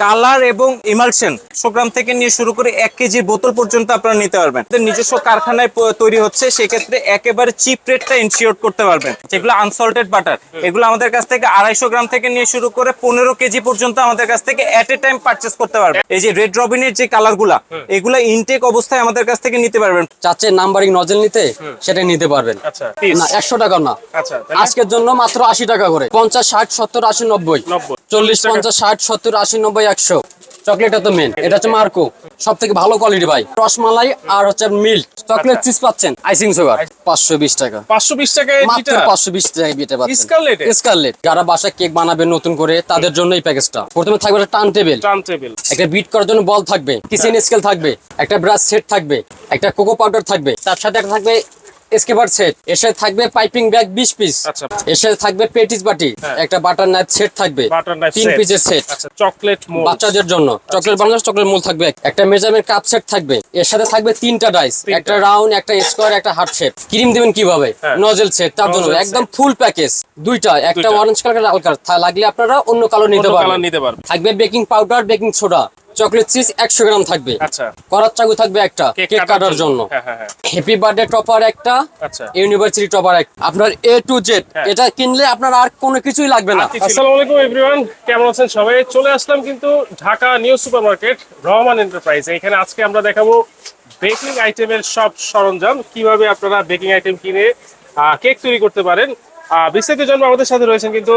Colour এবং emulsion গ্রাম থেকে নিয়ে শুরু করে এক কেজির বোতল পর্যন্ত আপনারা নিতে পারবেন। নিজস্ব কারখানায় তৈরি হচ্ছে সেক্ষেত্রে একেবারে চিপ রেটটা ইনশিওর করতে পারবেন। যেগুলো আনসল্টেড বাটার এগুলো আমাদের কাছ থেকে আড়াইশো গ্রাম থেকে নিয়ে শুরু করে পনেরো কেজি পর্যন্ত আমাদের কাছ থেকে এট এ টাইম পারচেস করতে পারবেন। এই যে রেড রবিনের যে কালারগুলা এগুলা ইনটেক অবস্থায় আমাদের কাছ থেকে নিতে পারবেন। চাচ্ছে নাম্বারিং নজেল নিতে সেটা নিতে পারবেন। আচ্ছা না একশো টাকা না। আচ্ছা আজকের জন্য মাত্র আশি টাকা করে। পঞ্চাশ ষাট সত্তর আশি নব্বই। নব্বই। চল্লিশ পঞ্চাশ ষাট সত্তর আশি নব্বই একশো। চকলেটটা তো মেন এটা হচ্ছে মার্কো। সব থেকে ভালো কোয়ালিটি ভাই। রসমালাই আর হচ্ছে মিল্ক। চকলেট চিজ পাচ্ছেন? আইসিং সুগার পাঁচশো বিশ টাকা। পাঁচশো বিশ টাকায় মাত্র পাঁচশো বিশ টাকা বিটে পাচ্ছেন। স্কারলেট যারা বাসায় কেক বানাবে নতুন করে তাদের জন্য এই প্যাকেজটা প্রথমে থাকবে একটা টার্ন টেবিল টার্ন টেবিল একটা বিট করার জন্য বল থাকবে। কিচেন স্কেল থাকবে। একটা ব্রাশ সেট থাকবে। একটা কোকো পাউডার থাকবে। তার সাথে একটা থাকবে স্কেপার সেট। এর সাথে থাকবে পাইপিং ব্যাগ বিশ পিস আচ্ছা। এর সাথে থাকবে পেটিস বাটি। হ্যাঁ। একটা বাটার নাইফ সেট থাকবে। তিন পিসের সেট। আচ্ছা চকলেট বাচ্চাদের জন্য। চকলেট বানানো চকলেট মোল থাকবে। একটা মেজারমেন্ট কাপ সেট থাকবে। এর সাথে থাকবে তিনটা ডাইস। একটা রাউন্ড একটা স্কোয়ার একটা হার্ট শেপ ক্রিম দিবেন কীভাবে? হ্যাঁ। নজেল সেট তার জন্য একদম ফুল প্যাকেজ। দুইটা। একটা অরেঞ্জ কালার লাল কালার লাগলে আপনারা অন্য কালার নিতে অন্য কালার নিতে পারবেন। থাকবে baking powder baking soda. Chocolate cheese একশো গ্রাম থাকবে। আচ্ছা। করার চাকু থাকবে একটা কেক কাটার জন্য। হ্যাঁ হ্যাঁ হ্যাঁ। হ্যাপি বার্থডে টপার একটা আচ্ছা। ইউনিভার্সিটি টপার একটা। আপনার এ টু জেড। এটা কিনলে আপনার আর কোনো কিছুই লাগবে না। আসসালামু আলাইকুম এভরিওয়ান কেমন আছেন সবাই? চলে আসলাম কিন্তু Dhaka new supermarket Rahman enterprise এখানে আজকে আমরা দেখাবো বেকিং আইটেমের সব সরঞ্জাম। কীভাবে আপনারা বেকিং আইটেম কিনে কেক তৈরি করতে পারেন। বিস্তারিত জন্য আমাদের সাথে রয়েছেন কিন্তু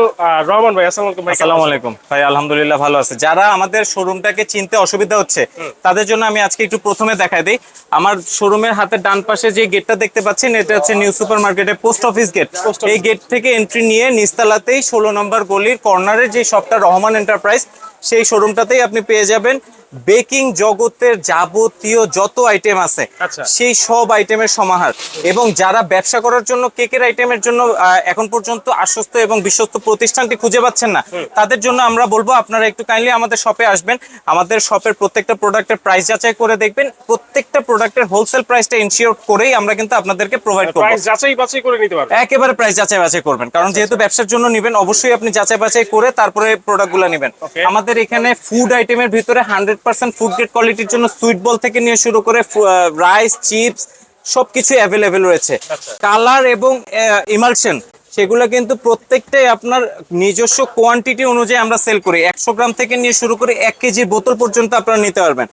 রহমান ভাই আসসালামু আলাইকুম আসসালামু আলাইকুম। ভাই আলহামদুলিল্লাহ ভালো আছে। যারা আমাদের শোরুমটাকে চিনতে অসুবিধা হচ্ছে তাদের জন্য আমি আজকে একটু প্রথমে দেখাই দিই। আমার শোরুমের হাতের ডান পাশে যে গেটটা দেখতে পাচ্ছেন এটা হচ্ছে নিউ সুপার মার্কেটের পোস্ট অফিস গেট। এই গেট। থেকে এন্ট্রি নিয়ে নিস্তালাতেই ষোলো নম্বর গলির কর্নারের যে শপটা রহমান এন্টারপ্রাইজ সেই শোরুমটাতেই আপনি পেয়ে যাবেন। বেকিং জগতের যাবতীয় যত আইটেম আছে আচ্ছা। সেই সব আইটেমের সমাহার। এবং যারা ব্যবসা করার জন্য কেকের আইটেমের জন্য এখন পর্যন্ত আশ্বস্ত এবং বিশ্বস্ত প্রতিষ্ঠানটি খুঁজে পাচ্ছেন না তাদের জন্য আমরা বলব আপনারা একটু কাইন্ডলি আমাদের শপে আসবেন। আমাদের শপের প্রত্যেকটা প্রোডাক্টের প্রাইস যাচাই করে দেখবেন। প্রত্যেকটা প্রোডাক্টের হোলসেল প্রাইসটা ইনশিওর করেই আমরা কিন্তু আপনাদেরকে প্রোভাইড করব। প্রাইস যাচাই বাছাই করে নিতে পারবেন। একেবারে প্রাইস যাচাই বাছাই করবেন। কারণ যেহেতু ব্যবসার জন্য নেবেন অবশ্যই আপনি যাচাই বাছাই করে তারপরে প্রোডাক্টগুলো নেবেন. আমাদের এখানে ফুড আইটেমের ভিতরে হান্ড্রেড পার্সেন্ট ফুড গ্রেড কোয়ালিটির জন্য সুইট বল থেকে নিয়ে শুরু করে রাইস চিপস সবকিছু অ্যাভেলেবেল রয়েছে আচ্ছা। কালার এবং ইমালশন সেগুলো কিন্তু প্রত্যেকটাই আপনার নিজস্ব কোয়ান্টিটি অনুযায়ী আমরা সেল করি। একশো গ্রাম থেকে নিয়ে শুরু করে এক কেজির বোতল পর্যন্ত আপনারা নিতে পারবেন।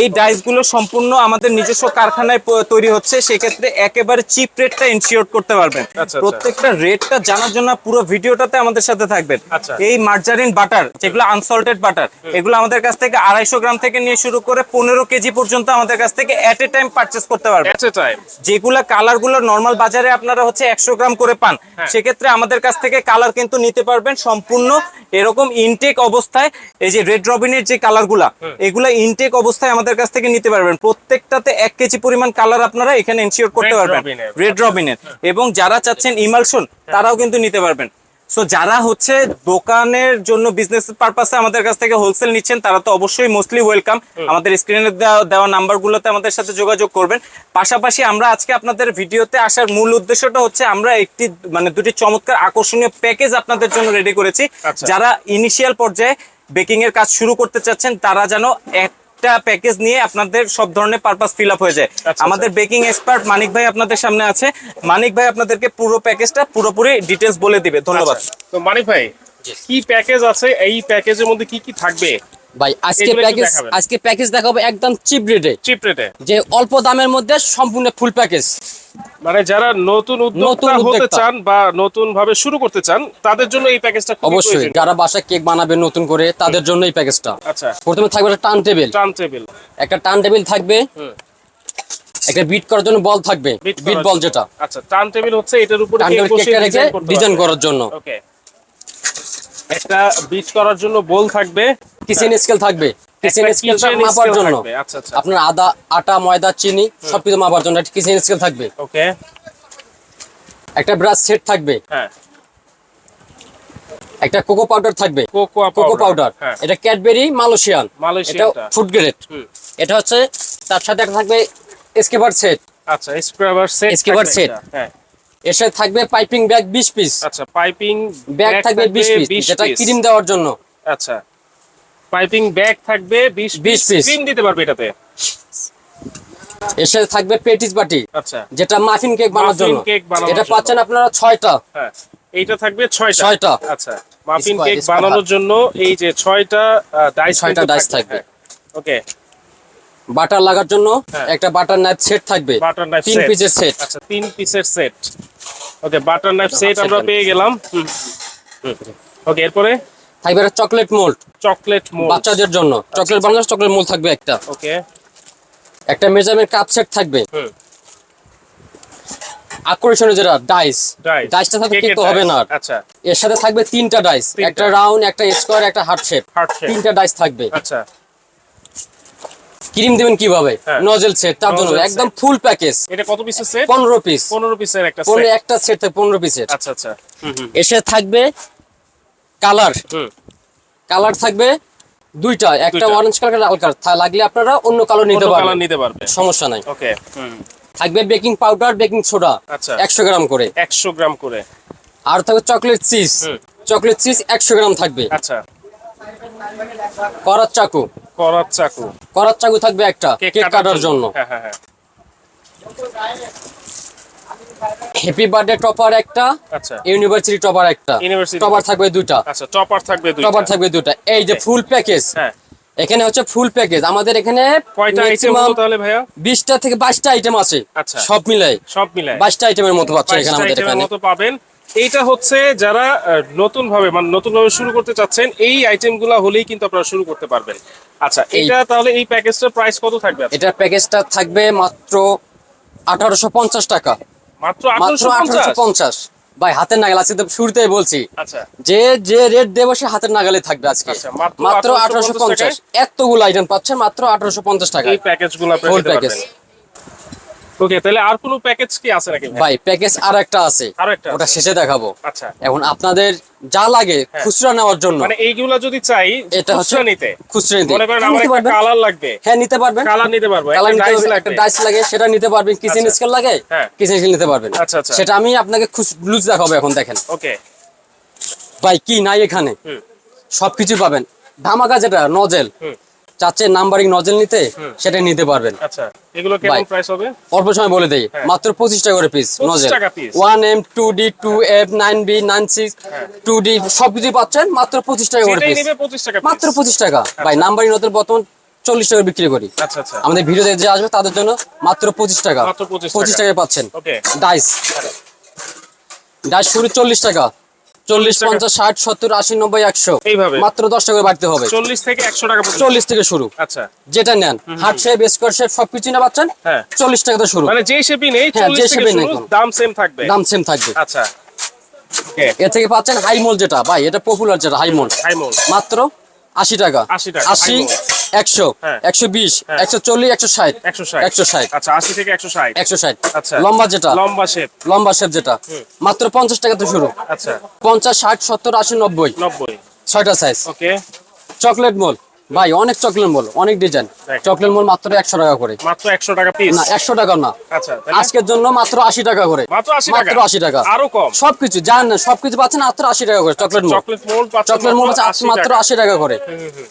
এই ডাইসগুলো সম্পূর্ণ আমাদের নিজস্ব কারখানায় তৈরি হচ্ছে সেক্ষেত্রে একেবারে চিপ রেটটা ইনশিওর করতে পারবেন। আচ্ছা। প্রত্যেকটা রেটটা জানার জন্য পুরো ভিডিওটাতে আমাদের সাথে থাকবেন। আচ্ছা। এই মার্জারিন বাটার যেগুলো আনসল্টেড বাটার এগুলো আমাদের কাছ থেকে আড়াইশো গ্রাম থেকে নিয়ে শুরু করে পনেরো কেজি পর্যন্ত আমাদের কাছ থেকে এট এ টাইম পারচেস করতে পারবেন। যেগুলা কালারগুলো নর্মাল বাজারে আপনারা হচ্ছে একশো গ্রাম করে পান। সেক্ষেত্রে আমাদের কাছ থেকে কালার কিন্তু নিতে পারবেন সম্পূর্ণ এরকম ইনটেক অবস্থায়। এই যে রেড রবিনের যে কালারগুলা এগুলা ইনটেক অবস্থায় আমাদের কাছ থেকে নিতে পারবেন। প্রত্যেকটাতে এক কেজি পরিমাণ কালার আপনারা এখানে এনশিওর করতে পারবেন। রেড রবিনের এবং যারা চাচ্ছেন ইমালশন তারাও কিন্তু নিতে পারবেন। সো যারা হচ্ছে দোকানের জন্য বিজনেস পারপাসে আমাদের কাছ থেকে হোলসেল নিচ্ছেন তারা তো অবশ্যই মোস্টলি ওয়েলকাম আমাদের স্ক্রিনে দেওয়া নাম্বারগুলোতে আমাদের সাথে যোগাযোগ করবেন। পাশাপাশি আমরা আজকে আপনাদের ভিডিওতে আসার মূল উদ্দেশ্যটা হচ্ছে আমরা একটি মানে দুটি চমৎকার আকর্ষণীয় প্যাকেজ আপনাদের জন্য রেডি করেছি। আচ্ছা। যারা ইনিশিয়াল পর্যায়ে বেকিং এর কাজ শুরু করতে চাচ্ছেন তারা যেন একটা প্যাকেজ নিয়ে আপনাদের সব ধরনের পারপাস ফিল আপ হয়ে যায়। আচ্ছা। আমাদের বেকিং এক্সপার্ট মানিক ভাই আপনাদের সামনে আছে। মানিক ভাই আপনাদেরকে পুরো প্যাকেজটা পুরোপুরি ডিটেলস বলে দিবে। ধন্যবাদ। আচ্ছা। তো মানিক ভাই কি প্যাকেজ আছে? এই প্যাকেজের মধ্যে কি কি থাকবে? ভাই আজকে প্যাকেজ। আজকে প্যাকেজ দেখাবো একদম চিপ রেটে চিপ রেটে যে অল্প দামের মধ্যে সম্পূর্ণ ফুল প্যাকেজ মানে যারা নতুন উদ্যোক্তা হতে চান বা নতুন ভাবে শুরু করতে চান তাদের জন্য এই প্যাকেজটা অবশ্যই যারা বাসায় কেক বানাবে নতুন করে তাদের জন্য এই প্যাকেজটা আচ্ছা। প্রথমে থাকবে একটা টার্ন টেবিল টার্ন টেবিল একটা টার্ন টেবিল থাকবে। একটা বিট করার জন্য বল থাকবে। বিট বল যেটা। আচ্ছা টার্ন টেবিল হচ্ছে এটার উপরে কেক বসিয়ে ডিজাইন। করার জন্য। ওকে একটা বিট করার জন্য বোল থাকবে। কিচেন স্কেল থাকবে। কিচেন স্কেলটা মাপার জন্য। আচ্ছা, আচ্ছা। আপনার আদা আটা ময়দা চিনি সবকিছু মাপার জন্য একটা কিচেন স্কেল থাকবে। ওকে একটা ব্রাশ সেট থাকবে। হ্যাঁ। একটা কোকো পাউডার থাকবে। কোকো পাউডার হ্যাঁ। এটা ক্যাডবেরি মালয়েশিয়ান এটা ফুড গ্রেড এটা হচ্ছে তার সাথে একটা থাকবে স্কেপার সেট আচ্ছা স্ক্রাবার সেট Scraper set। হ্যাঁ। এর সাথে থাকবে পাইপিং ব্যাগ বিশ পিস। আচ্ছা পাইপিং ব্যাগ থাকবে বিশ পিস যেটা ক্রিম দেওয়ার জন্য। আচ্ছা পাইপিং ব্যাগ থাকবে 20 20 পিস। ক্রিম দিতে পারবে এটাতে? এর সাথে থাকবে পেটিস বাটি আচ্ছা। যেটা মাফিন কেক বানানোর জন্য। এটা পাচ্ছেন আপনারা ছয়টা। হ্যাঁ এইটা থাকবে 6টা ছয়টা। আচ্ছা মাফিন কেক বানানোর জন্য এই যে 6টা ডাইস ছয়টা dice থাকবে। ওকে বাটার লাগার জন্য হ্যাঁ। একটা বাটার নাইফ সেট থাকবে। বাটার নাইফ তিন পিসের সেট। আচ্ছা তিন পিসের set. Okay butter knife set আমরা পেয়ে গেলাম। ওকে এরপরে? থাকবে একটা চকলেট মোল্ড। Chocolate mould. বাচ্চাদের জন্য। চকলেট বানানোর চকলেট মোল্ড থাকবে একটা। ওকে। একটা মেজারমেন্ট কাপ সেট থাকবে। আকর্ষণীয় যেটা ডাইস। ডাইস। ডাইসটা সাথে কিন্তু হবে না আচ্ছা। এর সাথে থাকবে তিনটা ডাইস। একটা রাউন্ড একটা স্কোয়ার একটা হার্ট শেপ। তিনটা ডাইস থাকবে। আচ্ছা। ক্রিম দিবেন কীভাবে? হ্যাঁ। নজেল সেট তার জন্য একদম ফুল প্যাকেজ এটা কত পিসের সেট পনেরো পিস 15 পিসের একটা সেট একটা সেট থাকে পনেরো পিসের আচ্ছা আচ্ছা। এসে থাকবে কালার হুম। কালার থাকবে দুইটা। একটা অরেঞ্জ কালার লাল কালার লাগলে আপনারা অন্য কালার নিতে অন্য কালার পারবেন। নিতে পারবে। সমস্যা নাই। ওকে থাকবে বেকিং পাউডার বেকিং সোডা আচ্ছা। একশো গ্রাম করে। 100 গ্রাম করে। আর থাকবে চকলেট চিজ চকলেট চিজ একশো গ্রাম থাকবে। আচ্ছা। করার চাকু? করাত চাকু। করার চাকু থাকবে একটা কেক কাটার জন্য। হ্যাঁ হ্যাঁ হ্যাঁ। হ্যাপি বার্থডে টপার একটা আচ্ছা। ইউনিভার্সিটি টপার একটা। টপার থাকবে দুইটা। আচ্ছা টপার থাকবে দুইটা। টপার থাকবে দুইটা। এই যে ফুল প্যাকেজ হ্যাঁ। এখানে হচ্ছে ফুল প্যাকেজ আমাদের এখানে কয়টা আইটেম হলো তাহলে ভাইয়া? বিশটা থেকে বাইশটা আইটেম আছে। আচ্ছা। সব মিলাই। সব মিলায় বাইশটা আইটেমের মতো পাচ্ছে এখানে আমাদের এখানে। মতো পাবেন। এইটা হচ্ছে যারা নতুন ভাবে মানে নতুন ভাবে শুরু করতে চাচ্ছেন এই আইটেমগুলা হলেই কিন্তু আপনারা শুরু করতে পারবেন। আচ্ছা এটা তাহলে এই প্যাকেজটার প্রাইস কত থাকবে? এটার প্যাকেজটা থাকবে মাত্র আঠারোশো পঞ্চাশ টাকা। মাত্র মাত্র 850 আঠারোশো পঞ্চাশ। ভাই হাতের নাগাল আজকে তো শুরুতেই বলছি। আচ্ছা। যে যে রেট দেবো সে হাতের নাগালে থাকবে আজকে। আচ্ছা, মাত্র আঠারোশো পঞ্চাশ এতগুলো আইটেম পাচ্ছেন মাত্র আঠারোশো পঞ্চাশ টাকা এই প্যাকেজগুলো আপনারা Full নিতে পারবেন package। ওকে তাহলে আর কোনো প্যাকেজ কি আছে নাকি? ভাই প্যাকেজ আর একটা আছে। ওটা শেষে দেখাবো। আচ্ছা। এখন আপনাদের যা লাগে খুচরা নেওয়ার জন্য। মানে এইগুলা যদি চাই এটা খুচরা নিতে। খুচরা নিতে। মনে করেন হ্যাঁ, আমার একটা কালার লাগবে। হ্যাঁ নিতে পারবেন। কালার নিতে পারব। কালার নিতে পারবেন একটা ডাইস লাগে সেটা নিতে পারবেন। কিচেন আচ্ছা। স্কেল লাগে হ্যাঁ। কিচেন স্কেল নিতে পারবেন। আচ্ছা, আচ্ছা। সেটা আমি আপনাকে লুজ দেখাবো এখন দেখেন। ওকে ভাই কি নাই এখানে? সবকিছু পাবেন। ধামাকা যেটা নজেল চাচ্ছে নাম্বারিং নজেল নিতে সেটা নিতে পারবেন। আচ্ছা এগুলো কেমন প্রাইস হবে? অল্প সময় বলে দেই হ্যাঁ। মাত্র পঁচিশ টাকা করে পিস 25 নজেল টাকা piece। One M two D two F nine B nine six two D সবকিছু পাচ্ছেন মাত্র পঁচিশ টাকা করে পিস নিবে 25 টাকা মাত্র পঁচিশ টাকা। ভাই নাম্বারিং নজেল বর্তমান চল্লিশ টাকা বিক্রি করি। আচ্ছা আচ্ছা। আমাদের ভিডিওতে যে আসবে তাদের জন্য মাত্র পঁচিশ টাকা। পঁচিশ টাকা। টাকায় পাচ্ছেন। ডাইস ডাইস শুরু চল্লিশ টাকা। চল্লিশ পঞ্চাশ ষাট সত্তর আশি নব্বই একশো। এইভাবে? মাত্র দশ টাকা বাড়তে হবে। 40 থেকে 100 টাকা চল্লিশ থেকে শুরু। আচ্ছা। যেটা নেন হাট শেপ স্কোয়ার শেপ সবকিছু না পাচ্ছেন? হ্যাঁ। চল্লিশ টাকা শুরু। মানে যেই শেপই নেই হ্যাঁ, 40 যে থেকে নেই দাম সেম থাকবে। দাম সেম থাকবে। আচ্ছা। ওকে এর থেকে পাচ্ছেন হাইমোল যেটা ভাই এটা পপুলার যেটা হাইমোল হাই মাত্র আশি টাকা। 80 টাকা, আশি। একশো হ্যাঁ। একশো বিশ হ্যাঁ। একশো চল্লিশ একশো ষাট একশো ষাট। আচ্ছা 80 থেকে 160 একশো ষাট। আচ্ছা। লম্বা যেটা? লম্বা শেপ। লম্বা শেপ যেটা? মাত্র পঞ্চাশ টাকা থেকে শুরু। আচ্ছা। পঞ্চাশ ষাট সত্তর আশি নব্বই। 90 ছয়টা সাইজ ওকে চকলেট মোল। ভাই অনেক চকলেট মোল অনেক ডিজাইন চকলেট মোল মাত্র একশো টাকা করে। মাত্র 100 টাকা পিস না একশো টাকা না। আচ্ছা আজকের জন্য মাত্র আশি টাকা করে। মাত্র 80 টাকা? মাত্র আশি টাকা। আরও কম? সবকিছু জান না সবকিছু পাচ্ছেন মাত্র আশি টাকা করে চকলেট মোল চকলেট মোল মাত্র আশি টাকা। করে।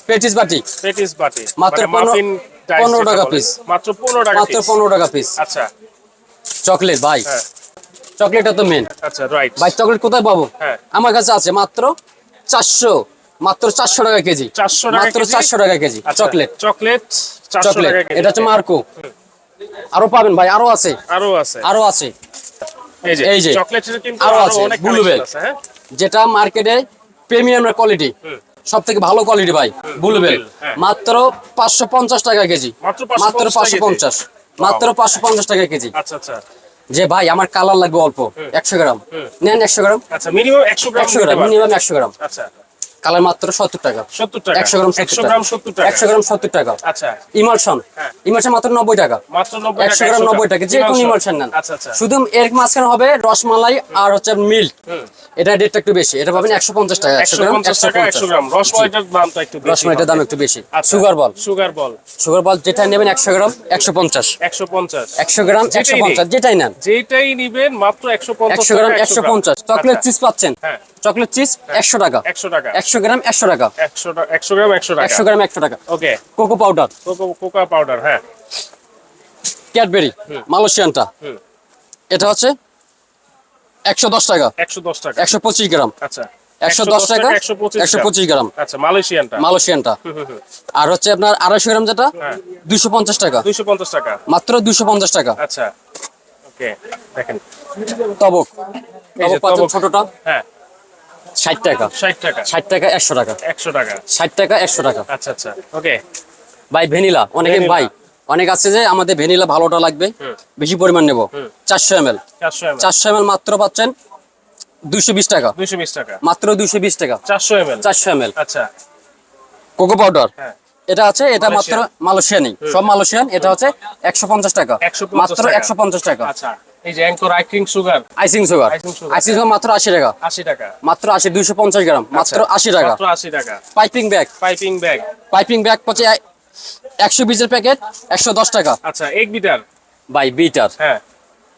পেটিস বাটি। পেটিস বাটি। মাত্র মানে পনেরো- পনেরো টাকা পিস মাত্র 15 টাকা মাত্র পনেরো টাকা পিস আচ্ছা। চকলেট ভাই। হ্যাঁ। চকলেটটা তো মেন আচ্ছা রাইট ভাই চকলেট কোথায় পাবো? হ্যাঁ। আমার কাছে আছে মাত্র চারশো। মাত্র চারশো টাকা কেজি। 400 মাত্র চারশো টাকা কেজি আচ্ছা, চকলেট। Chocolate chocolate. এটা হচ্ছে মার্কো। আরও পাবেন ভাই আরও আছে। আরও আছে। আরও আছে। এই যে চকলেটের কিন্তু আরও আছে। আছে হ্যাঁ? যেটা মার্কেটে প্রিমিয়াম কোয়ালিটি সব থেকে ভালো কোয়ালিটি ভাই বুলবেল হ্যাঁ। মাত্র পাঁচশো পঞ্চাশ টাকা কেজি। মাত্র মাত্র 550 পাঁচশো পঞ্চাশ। মাত্র পাঁচশো পঞ্চাশ টাকা কেজি। আচ্ছা আচ্ছা। যে ভাই আমার কালার লাগবে অল্প। একশো গ্রাম। নেন একশো গ্রাম। আচ্ছা মিনিমাম একশো গ্রাম মিনিমাম একশো গ্রাম। আচ্ছা। কালার মাত্র সত্তর টাকা। 70 টাকা। একশো গ্রাম 100 গ্রাম 70 টাকা। একশো গ্রাম সত্তর টাকা। আচ্ছা। ইমালশন। হ্যাঁ। ইমালশন মাত্র নব্বই টাকা। মাত্র 90 টাকা একশো গ্রাম নব্বই টাকা। যে কোনো ইমালশন নেন। আচ্ছা আচ্ছা। শুধু এর মাঝখানে হবে রসমালাই আর হচ্ছে মিল্ক। এটা রেটটা একটু বেশি। এটা পাবেন একশো পঞ্চাশ টাকা। একশো গ্রাম 150 টাকা 100 গ্রাম। রসমালাইটার দামটা একটু রসমালাইটার দাম একটু বেশি। আচ্ছা। Sugar ball. Sugar ball. Sugar ball যেটা নেবেন একশো গ্রাম একশো পঞ্চাশ। 150 একশো গ্রাম একশো পঞ্চাশ। যেটাই নেন। যেটাই নিবেন মাত্র 150 একশো গ্রাম একশো পঞ্চাশ। চকলেট চিজ পাচ্ছেন। হ্যাঁ। চকলেট চিজ একশো টাকা। একশো টাকা। একশো গ্রাম একশো টাকা। একশো গ্রাম একশো টাকা। একশো গ্রাম একশো টাকা। Okay cocoa powder. Cocoa cocoa powder হ্যাঁ। ক্যাডবেরি মালয়েশিয়ানটা। এটা হচ্ছে একশো দশ টাকা। একশো দশ টাকা। একশো পঁচিশ গ্রাম। আচ্ছা। একশো দশ টাকা একশো পঁচিশ গ্রাম। আচ্ছা মালয়েশিয়ানটা। মালয়েশিয়ানটা। আর হচ্ছে আপনার আড়াইশো গ্রাম যেটা হ্যাঁ। দুইশো পঞ্চাশ টাকা। দুইশো পঞ্চাশ টাকা। মাত্র দুশো পঞ্চাশ টাকা। আচ্ছা। ওকে দেখেন। তবক। তবক। ছোটটা। হ্যাঁ। ষাট টাকা। ষাট টাকা। ষাট টাকা একশো টাকা। একশো টাকা। ষাট টাকা একশো টাকা। আচ্ছা আচ্ছা। ওকে ভাই ভ্যানিলা। অনেকে ভাই অনেক আছে যে আমাদের ভ্যানিলা ভালোটা লাগবে বেশি পরিমাণ নেব। চারশো এম এল চারশো এম এল মাত্র পাচ্ছেন দুইশো বিশ টাকা। দুইশো বিশ টাকা। মাত্র দুইশো বিশ টাকা। চারশো এম এল চারশো এম এল আচ্ছা। Cocoa powder. হ্যাঁ। এটা আছে এটা মাত্র মালয়েশিয়ানি সব মালয়েশিয়ান এটা হচ্ছে একশো পঞ্চাশ টাকা। মাত্র। একশো পঞ্চাশ টাকা। আচ্ছা। এই যে anchor আইক্রিং sugar icing sugar icing sugar মাত্র আশি টাকা। আশি টাকা। মাত্র আশি দুইশো পঞ্চাশ গ্রাম। মাত্র আচ্ছা, টাকা। মাত্র আশি টাকা। Piping bag piping bag piping bag বিশের প্যাকেট একশো দশ টাকা। আচ্ছা বিটার বাই বিটার হ্যাঁ।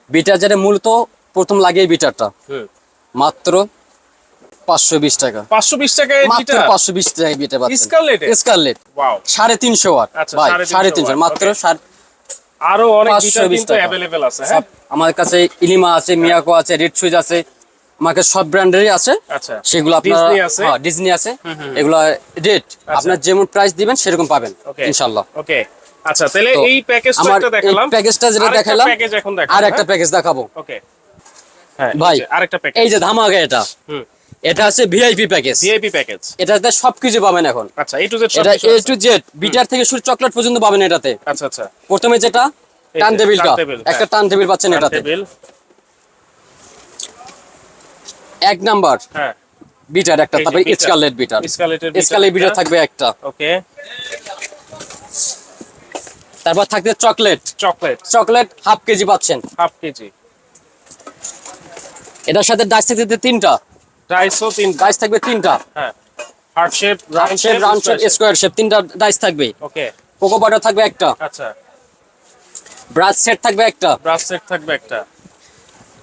বিটার যেটা মূলত প্রথম লাগে এই বিটারটা হুম। মাত্র পাঁচশো বিশ টাকা। পাঁচশো বিশ টাকায় মাত্র বিটার টাকা পাচ্ছেন। স্কারলেট ওয়াও সাড়ে তিনশো ওয়াট। ভাই 350 সাড়ে তিনশো। মাত্র সাড়ে- আরও অনেক 520 বিটার কিন্তু। আছে হ্যাঁ? আমার কাছে ইলিমা আছে মিয়াকো আছে রেড সুইচ আছে আমার কাছে সব ব্র্যান্ডেরই আছে। আচ্ছা। সেগুলো আপনার হ্যাঁ ডিজনি আছে। এগুলো রেট আপনার যেমন প্রাইস দিবেন সেরকম পাবেন Okay. ইনশাল্লাহ ওকে আচ্ছা তাহলে এই প্যাকেজটা একটা দেখালাম। প্যাকেজটা যেটা দেখালাম প্যাকেজ এখন দেখাবো আর একটা প্যাকেজ দেখাবো। ওকে হ্যাঁ ভাই, আরেকটা প্যাকেজ এই যে ধামাকা এটা। হুম। এটা আছে ভিআইপি প্যাকেজ ভিআইপি প্যাকেজ এটাতে সবকিছু পাবেন এখন। আচ্ছা এ টু জেড এটা এ টু জেড বিটার থেকে শুরু চকলেট পর্যন্ত পাবেন এটাতে। আচ্ছা আচ্ছা। প্রথমে যেটা টান টেবিলটা। একটা হ্যাঁ। টান টেবিল পাচ্ছেন এটাতে। এক নাম্বার। হ্যাঁ। বিটার একটা তারপরে স্কারলেট বিটার। স্কারলেট বিটার থাকবে একটা। ওকে। তারপর থাকবে chocolate. Chocolate. Chocolate half KG পাচ্ছেন। Half KG. এটার সাথে থাকবে তিনটা। ডাইসো তিন ডাইস থাকবে তিনটা। হ্যাঁ। Heart shape round shape round shape square shape তিনটা ডাইস থাকবে। ওকে কোকো পাউডার থাকবে একটা। আচ্ছা। ব্রাশ সেট থাকবে একটা। ব্রাশ সেট থাকবে একটা।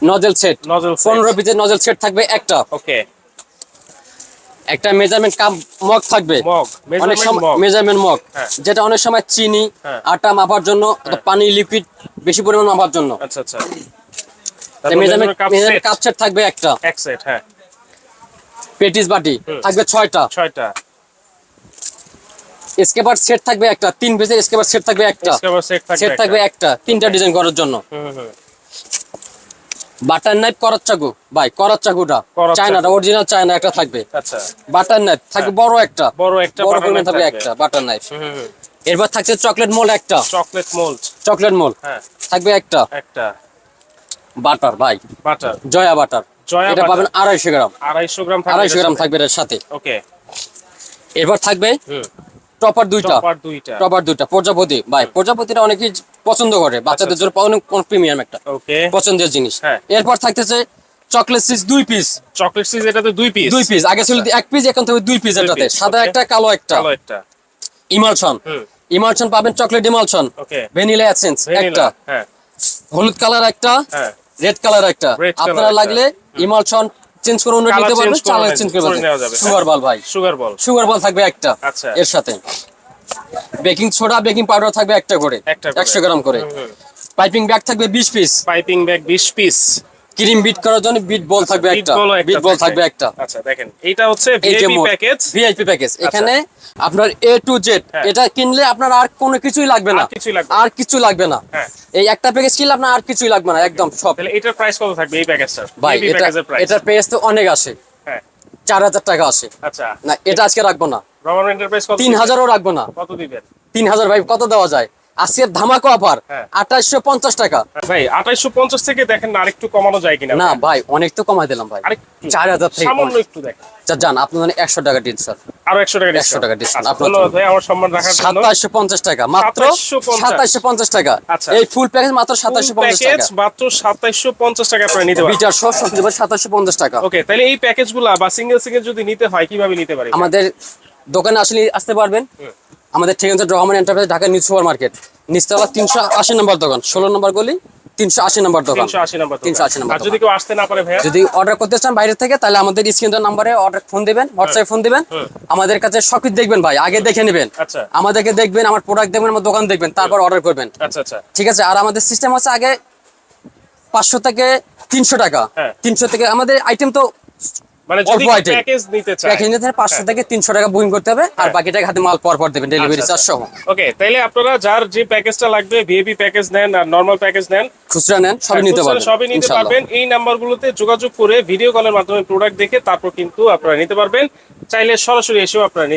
নজেল সেট নজল পনেরো পিসের নজেল সেট থাকবে একটা। ওকে একটা মেজারমেন্ট কাপ মগ থাকবে। মগ। অনেক মেজারমেন্ট সময় মগ। হ্যাঁ। যেটা অনেক সময় চিনি হ্যাঁ। আটা মাপার জন্য পানি লিকুইড বেশি পরিমাণ মাপার জন্য। আচ্ছা আচ্ছা। মেজারমেন্ট কাপ সেট থাকবে একটা। এক সেট হ্যাঁ। পেটিস বাটি থাকবে ছয়টা। ছয়টা। স্কেপার সেট থাকবে একটা তিন পিসের স্কেপার সেট থাকবে একটা। সেট থাকবে একটা। তিনটা ডিজাইন করার জন্য। বাটার নাইফ করার চাকু ভাই করার চাকুটা চায়নাটা অরিজিনাল চায়না একটা থাকবে। আচ্ছা। বাটার নাইফ থাকবে বড় একটা। বড় একটা বড় পরিমাণ থাকবে। একটা বাটার নাইফ। এরপর থাকছে চকলেট মোল একটা। Chocolate mould. চকলেট মোল হ্যাঁ। থাকবে একটা। একটা। বাটার ভাই। বাটার। জয়া বাটার। এটা পাবেন আড়াইশো গ্রাম। আড়াইশো গ্রাম আড়াইশো গ্রাম থাকবে এর সাথে। ওকে। এরপর থাকবে টপার দুইটা। টপার দুইটা। টপার দুইটা প্রজাপতি। ভাই প্রজাপতিটা অনেকেই পছন্দ করে। বাচ্চাদের জন্য অনেক প্রিমিয়াম একটা। ওকে। পছন্দের জিনিস। হ্যাঁ। এরপর থাকতেছে চকলেট সিজ দুই পিস। চকলেট সিজ এটাতে দুই পিস। দুই পিস। আগে ছিল এক পিস এখন থেকে দুই পিস এটাতে। সাদা একটা কালো একটা। ইমালশন ইমালশন পাবেন chocolate emulsion okay. Vanilla essence একটা। হ্যাঁ। হলুদ কালার একটা। হ্যাঁ। রেড কালার একটা। আপনারা লাগলে ইমালশন চেঞ্জ করে অন্য নিতে পারবেন নেন- চেঞ্জ করে করে নেওয়া যাবে, সুগার বল ভাই। সুগার বল সুগার বল থাকবে একটা আচ্ছা। এর সাথে। বেকিং সোডা বেকিং পাউডার থাকবে একটা করে একটা করে। একশো গ্রাম করে। পাইপিং ব্যাগ থাকবে বিশ piece. Piping bag 20 piece. Cream beat করার জন্য বিট বল থাকবে একটা বিট বল থাকবে একটা। আচ্ছা দেখেন এটা হচ্ছে ভিআইপি প্যাকেজ ভিআইপি প্যাকেজ এখানে আপনার এ টু জেড। এটা কিনলে আপনার আর কোনো কিছুই লাগবে না। আর কিছুই লাগবে না। কিছু লাগবে না। হ্যাঁ। এই একটা প্যাকেজ কিনলে আপনার আর কিছুই লাগবে না একদম সব। তাহলে এটার প্রাইস কত থাকবে এই প্যাকেজটার ভাই এটা এটার প্রাইস তো অনেক আসে। হ্যাঁ। চার হাজার টাকা আসে। আচ্ছা। না এটা আজকে রাখব না। রমান এন্টারপ্রাইজ কত তিন দিবেন? হাজারও রাখব না। কত দিবেন? তিন হাজার ভাই কত দেওয়া যায়? আজকে ধামাকা অফার হ্যাঁ। আঠাশশো পঞ্চাশ টাকা। ভাই 2850 থেকে দেখেন না আরেকটু কমানো যায় কিনা? না ভাই অনেক তো কমাই দিলাম ভাই। চার হাজার থেকে সামান্য একটু দেখেন। আচ্ছা, যান আপনার একশো টাকা দিন স্যার আরও 100 টাকা 100 টাকা discount, আচ্ছা, আপনার ধন্যবাদ জন্য। ভাই আমার সম্মান রাখার জন্য। সাতাশশো পঞ্চাশ টাকা মাত্র 2750 সাতাশশো পঞ্চাশ টাকা। আচ্ছা। এই ফুল প্যাকেজ মাত্র সাতাশশো পঞ্চাশ টাকা। মাত্র 2750 টাকা আপনারা নিতে পারেন। সব সাতাশশো পঞ্চাশ টাকা। ওকে তাহলে এই প্যাকেজগুলা বা সিঙ্গেল সিঙ্গেল যদি নিতে হয় কীভাবে নিতে পারি? আমাদের দোকানে আসলে আসতে পারবেন। আমাদের ঠিকানা Rahman enterprise Dhaka new super market নিচতলা তিনশো আশি নম্বর দোকান। ষোলো নম্বর গলি তিনশো আশি নম্বর দোকান। তিনশো আশি নাম্বার 380 নাম্বার আর যদি কেউ আসতে না পারে যদি অর্ডার করতে চান বাইরে থেকে তাহলে আমাদের স্ক্রিন নাম্বারে অর্ডার ফোন দিবেন হোয়াটসঅ্যাপ ফোন দিবেন। আমাদের কাছে সবকিছু দেখবেন ভাই আগে দেখে নেবেন। আচ্ছা। আমাদেরকে দেখবেন আমার প্রোডাক্ট দেখবেন আমার দোকান দেখবেন তারপর অর্ডার করবেন। আচ্ছা আচ্ছা। ঠিক আছে? আর আমাদের সিস্টেম হচ্ছে আগে পাঁচশো থেকে তিনশো টাকা। হ্যাঁ। তিনশো থেকে আমাদের আইটেম তো মানে যদি প্যাকেজ নিতে চায়। প্যাকেজ নিতে পাঁচশো থেকে তিনশো টাকা বুকিং করতে হবে আর বাকি টাকা হাতে মাল পর পর দেবেন ডেলিভারি আচ্ছা, চার্জ সহ। ওকে তাইলে আপনারা যার যে প্যাকেজটা লাগবে ভিএপি প্যাকেজ নেন আর নরমাল প্যাকেজ নেন খুচরা নেন সবই হ্যাঁ, নিতে পারবেন সবই নিতে পারবেন। এই নাম্বারগুলোতে যোগাযোগ করে ভিডিও কলের মাধ্যমে প্রোডাক্ট দেখে তারপর কিন্তু আপনারা নিতে পারবেন। চাইলে সরাসরি এসেও আপনারা নিতে